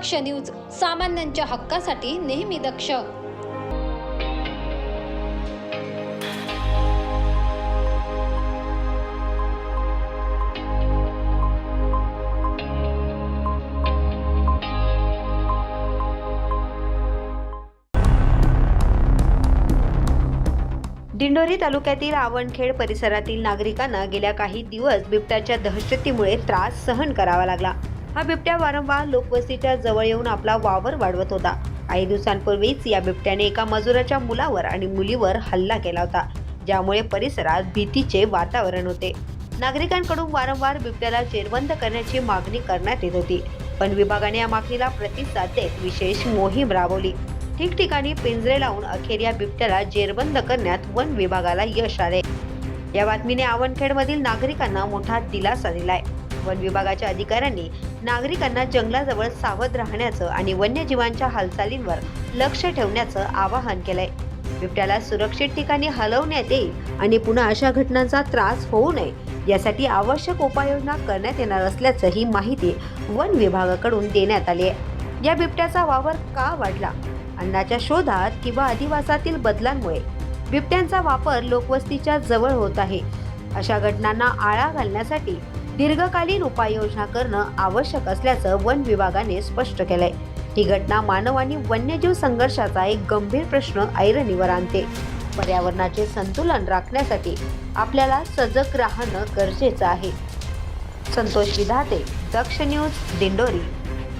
दक्ष news सामान्यांच्या हक्कासाठी नेहमी दक्ष. दिंडोरी तालुक्यातील आवणखेड परिसरातील नागरिकांना गेल्या काही दिवस बिबट्याच्या दहशतीमुळे त्रास सहन करावा लागला. हा बिबट्या वारंवार लोकवस्तीच्या जवळ येऊन आपला वावर वाढवत होता. काही दिवसांपूर्वीच या बिबट्याने एका मजुराच्या मुलावर आणि मुलीवर हल्ला केला होता ज्यामुळे परिसरात भीतीचे वातावरण होते. नागरिकांकडून वारंवार बिबट्याला जेरबंद करण्याची मागणी करण्यात येत होती पण विभागाने या मागणीला प्रतिसाद देत विशेष मोहीम राबवली. ठिकठिकाणी पिंजरे लावून अखेर या बिबट्याला जेरबंद करण्यात वन विभागाला यश आले. या बातमीने आवणखेडमधील नागरिकांना मोठा दिलासा दिलाय. वन विभागाच्या अधिकाऱ्यांनी नागरिकांना जंगलाजवळ सावध राहण्याचं आणि वन्यजीवांच्या हालचालींवर लक्ष ठेवण्याचं आवाहन केलंय. बिबट्याला सुरक्षित ठिकाणी हलवण्यात येईल आणि पुन्हा अशा घटनांचा त्रास होऊ नये यासाठी आवश्यक उपाययोजना करण्यात येणार असल्याचं ही माहिती वन विभागाकडून देण्यात आली आहे. या बिबट्याचा वावर का वाढला? अन्नाच्या शोधात किंवा अधिवासातील बदलांमुळे बिबट्यांचा वापर लोकवस्तीच्या जवळ होत आहे. अशा घटनांना आळा घालण्यासाठी दीर्घकालीन उपाययोजना करणं आवश्यक असल्याचं वन विभागाने स्पष्ट केलंय. ही घटना मानव आणि वन्यजीव संघर्षाचा एक गंभीर प्रश्न ऐरणीवर आणते. पर्यावरणाचे संतुलन राखण्यासाठी आपल्याला सजग राहणं गरजेचं आहे. संतोष विधाते दक्ष न्यूज दिंडोरी.